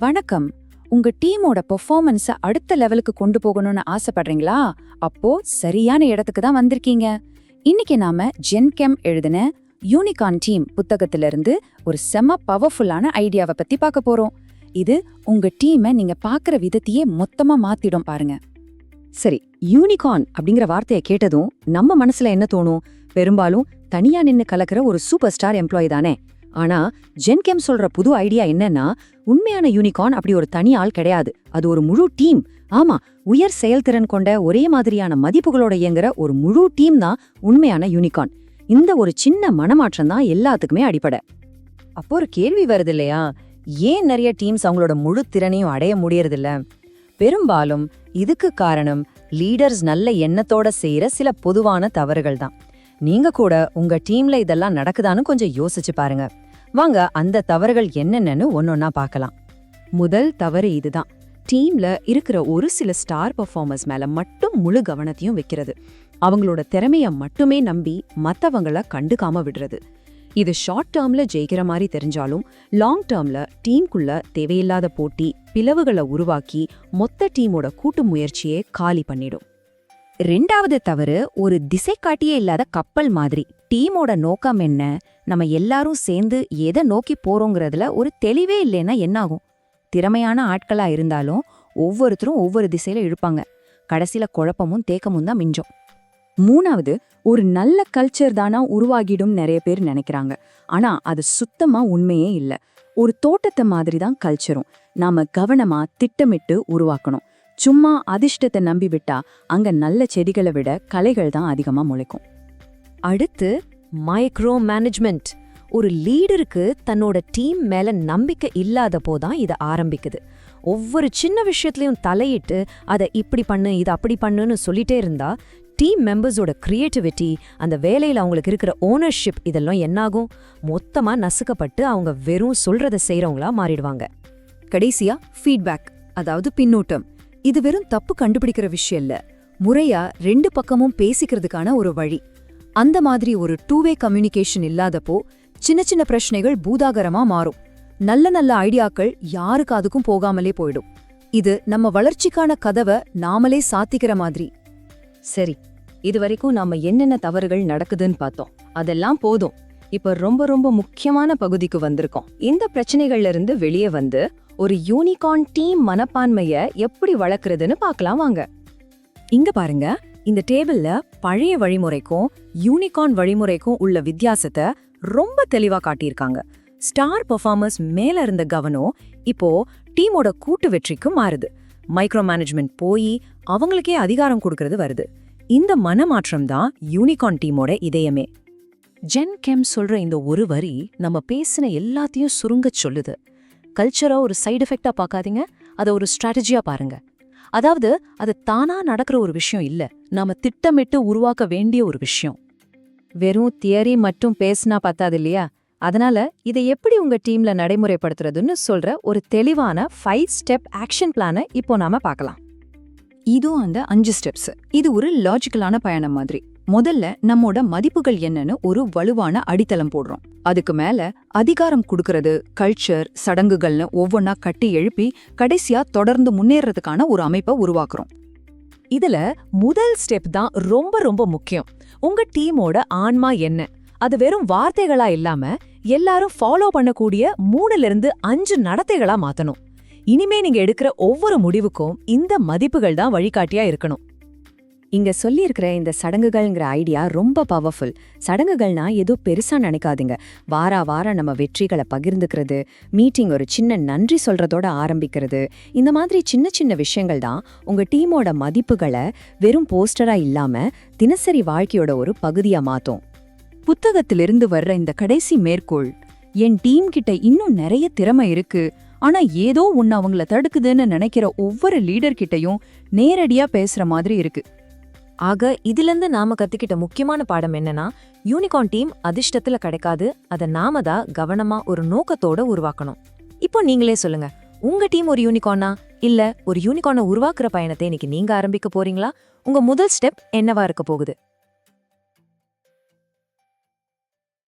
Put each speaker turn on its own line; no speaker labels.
வணக்கம். உங்க டீமோட பெர்ஃபார்மன்ஸ அடுத்த லெவலுக்கு கொண்டு போகணும்னு ஆசைப்படுறீங்களா? அப்போ சரியான இடத்துக்கு தான் வந்திருக்கீங்க. இன்னைக்கு நாம ஜென்கெம் எழுதின யூனிகான் டீம் புத்தகத்திலிருந்து ஒரு செம பவர்ஃபுல்லான ஐடியாவை பத்தி பார்க்க போறோம். இது உங்க டீமை நீங்க பார்க்குற விதத்தையே மொத்தமா மாத்திடும் பாருங்க.
சரி யூனிகார்ன் அப்படிங்கிற வார்த்தையை கேட்டதும் நம்ம மனசுல என்ன தோணும்? பெரும்பாலும் தனியா நின்னு கலக்கிற ஒரு சூப்பர் ஸ்டார் எம்ப்ளாயி தானே. ஆனா ஜென்கெம் சொல்ற புது ஐடியா என்னன்னா உண்மையான யூனிகார்ன் அப்படி ஒரு தனி ஆள் கிடையாது. அது ஒரு முழு டீம் ஆமா உயர் செயல்திறன் கொண்ட ஒரே மாதிரியான மதிப்புகளோட இயங்குற ஒரு முழு டீம் தான் உண்மையான யூனிகார்ன் இந்த ஒரு சின்ன மனமாற்றம் தான் எல்லாத்துக்குமே அடிப்படை. அப்போ ஒரு கேள்வி வருது இல்லையா? ஏன் நிறைய டீம்ஸ் அவங்களோட முழு திறனையும் அடைய முடியறதில்ல? பெரும்பாலும் இதுக்கு காரணம் லீடர்ஸ் நல்ல எண்ணத்தோட செய்யற சில பொதுவான தவறுகள் தான். நீங்க கூட உங்க டீம்ல இதெல்லாம் நடக்குதான்னு கொஞ்சம் யோசிச்சு பாருங்க. வாங்க அந்த தவறுகள் என்னென்னு ஒன்னொன்னா பார்க்கலாம். முதல் தவறு இதுதான். டீம்ல இருக்கிற ஒரு சில ஸ்டார் பர்ஃபார்மர்ஸ் மேல மட்டும் முழு கவனத்தையும் வைக்கிறது. அவங்களோட திறமைய மட்டுமே நம்பி மற்றவங்கள கண்டுக்காம விடுறது. இது ஷார்ட் டேர்ம்ல ஜெயிக்கிற மாதிரி தெரிஞ்சாலும் லாங் டேர்ம்ல டீமுக்குள்ள தேவையில்லாத போட்டி பிளவுகளை உருவாக்கி மொத்த டீமோட கூட்டு முயற்சியே காலி பண்ணிடும். ரெண்டாவது தவறு ஒரு திசை காட்டியே இல்லாத கப்பல் மாதிரி. டீமோட நோக்கம் என்ன? நம்ம எல்லாரும் சேர்ந்து எதை நோக்கி போறோங்கிறதுல ஒரு தெளிவே இல்லைன்னா என்னாகும்? திறமையான ஆட்களா இருந்தாலும் ஒவ்வொருத்தரும் ஒவ்வொரு திசையில இழுப்பாங்க. கடைசியில குழப்பமும் தேக்கமும் தான் மிஞ்சும். மூணாவது ஒரு நல்ல கல்ச்சர் தானா உருவாகிடும் நிறைய பேர் நினைக்கிறாங்க. ஆனா அது சுத்தமா உண்மையே இல்ல. ஒரு தோட்டத்தை மாதிரி தான் கல்ச்சரும் நாம கவனமா திட்டமிட்டு உருவாக்கணும். சும்மா அதிர்ஷ்டத்தை நம்பிவிட்டா அங்க நல்ல செடிகளை விட கலைகள் தான் அதிகமா முளைக்கும். அடுத்து மைக்ரோ மேனேஜ்மெண்ட் ஒரு லீடருக்கு தன்னோட டீம் மேல நம்பிக்கை இல்லாத போதான் இதை ஆரம்பிக்குது. ஒவ்வொரு சின்ன விஷயத்துலையும் தலையிட்டு அதை இப்படி பண்ணு இது அப்படி பண்ணுன்னு சொல்லிட்டே இருந்தா டீம் மெம்பர்ஸோட கிரியேட்டிவிட்டி அந்த வேலையில் அவங்களுக்கு இருக்கிற ஓனர்ஷிப் இதெல்லாம் என்னாகும்? மொத்தமாக நசுக்கப்பட்டு அவங்க வெறும் சொல்றதை செய்கிறவங்களா மாறிடுவாங்க. கடைசியா ஃபீட்பேக் அதாவது பின்னூட்டம். இது வெறும் தப்பு கண்டுபிடிக்கிற விஷயம் இல்ல. முறையா ரெண்டு பக்கமும் பேசிக்கிறதுக்கான ஒரு வழி. அந்த மாதிரி ஒரு டூவே கம்யூனிகேஷன் இல்லாதப்போ சின்ன சின்ன பிரச்சனைகள் பூதாகரமா மாறும். நல்ல நல்ல ஐடியாக்கள் யாருக்கு அதுக்கும் போகாமலே போயிடும். இது நம்ம வளர்ச்சிக்கான கதவை நாமளே சாத்திக்கிற மாதிரி. சரி இது வரைக்கும் நாம என்னென்ன தவறுகள் நடக்குதுன்னு பார்த்தோம். அதெல்லாம் போதும். இப்ப ரொம்ப ரொம்ப முக்கியமான பகுதிக்கு வந்திருக்கோம். இந்த பிரச்சனைகள்ல இருந்து வெளியே வந்து ஒரு யூனிகார்ன் டீம் மனப்பான்மைய எப்படி வளர்க்கறதுன்னு பார்க்கலாம் வாங்க. இங்க பாருங்க இந்த டேபிள்ல பழைய வழிமுறைக்கும் யூனிகார்ன் வழிமுறைக்கும் உள்ள வித்தியாசத்தை ரொம்ப தெளிவா காட்டியிருக்காங்க. ஸ்டார் பெர்ஃபார்மர்ஸ் மேல இருந்த கவனம் இப்போ டீமோட கூட்டு வெற்றிக்கும் மாறுது. மைக்ரோ மேனேஜ்மெண்ட் போய் அவங்களுக்கே அதிகாரம் கொடுக்கறது வருது. இந்த மனமாற்றம் தான் யூனிகார்ன் டீமோட இதயமே. ஜென் கெம் சொல்ற இந்த ஒரு வரி நம்ம பேசின எல்லாத்தையும் சுருங்கச் சொல்லுது. கல்ச்சரா ஒரு சைடு எஃபெக்டா பார்க்காதீங்க அதை ஒரு ஸ்ட்ராட்டஜியா பாருங்க. அதாவது அது தானா நடக்கிற ஒரு விஷயம் இல்ல நாம திட்டமிட்டு உருவாக்க வேண்டிய ஒரு விஷயம். வெறும் தியரி மட்டும் பேசினா பத்தாது இல்லையா? அதனால இதை எப்படி உங்க டீம்ல நடைமுறைப்படுத்துறதுன்னு சொல்ற ஒரு தெளிவான ஃபைவ் ஸ்டெப் ஆக்ஷன் பிளானை இப்போ நாம பார்க்கலாம். இதுவும் அந்த அஞ்சு ஸ்டெப்ஸ் இது ஒரு லாஜிக்கலான பயணம் மாதிரி. முதல்ல நம்மோட மதிப்புகள் என்னன்னு ஒரு வலுவான அடித்தளம் போடுறோம். அதுக்கு மேல அதிகாரம் கொடுக்கறது கல்ச்சர் சடங்குகள்னு ஒவ்வொன்னா கட்டி எழுப்பி கடைசியா தொடர்ந்து முன்னேறதுக்கான ஒரு அமைப்பை உருவாக்குறோம். இதுல முதல் ஸ்டெப் தான் ரொம்ப ரொம்ப முக்கியம். உங்க டீமோட ஆன்மா என்ன? அது வெறும் வார்த்தைகளா இல்லாம எல்லாரும் ஃபாலோ பண்ணக்கூடிய மூணுல இருந்து அஞ்சு நடத்தைகளா மாத்தணும். இனிமே நீங்க எடுக்கிற ஒவ்வொரு முடிவுக்கும் இந்த மதிப்புகள் தான் வழிகாட்டியா இருக்கணும். இங்க சொல்லியிருக்கிற இந்த சடங்குகள்ங்கிற ஐடியா ரொம்ப பவர்ஃபுல் சடங்குகள்னா ஏதோ பெருசா நினைக்காதீங்க. வாரா வாரம் நம்ம வெற்றிகளை பகிர்ந்துக்கிறது மீட்டிங் ஒரு சின்ன நன்றி சொல்றதோட ஆரம்பிக்கிறது. இந்த மாதிரி சின்ன சின்ன விஷயங்கள் தான் உங்க டீமோட மதிப்புகளை வெறும் போஸ்டரா இல்லாம தினசரி வாழ்க்கையோட ஒரு பகுதியா மாத்தும். புத்தகத்திலிருந்து வர்ற இந்த கடைசி மேற்கோள் என் டீம் கிட்ட இன்னும் நிறைய திறமை இருக்கு. ஆனா ஏதோ ஒன்னு அவங்கள தடுக்குதுன்னு நினைக்கிற ஒவ்வொரு லீடர் கிட்டையும் நேரடியா பேசுற மாதிரி இருக்கு. ஆக இதிலிருந்து நாம கத்துக்கிட்ட முக்கியமான பாடம் என்னன்னா யூனிகார்ன் டீம் அதிர்ஷ்டத்துல கிடைக்காது அதை நாம தான் கவனமா ஒரு நோக்கத்தோட உருவாக்கணும். இப்போ நீங்களே சொல்லுங்க உங்க டீம் ஒரு யூனிகார்னா இல்ல ஒரு யூனிகார்னை உருவாக்குற பயணத்தை இன்னைக்கு நீங்க ஆரம்பிக்க போறீங்களா? உங்க முதல் ஸ்டெப் என்னவா இருக்க போகுது?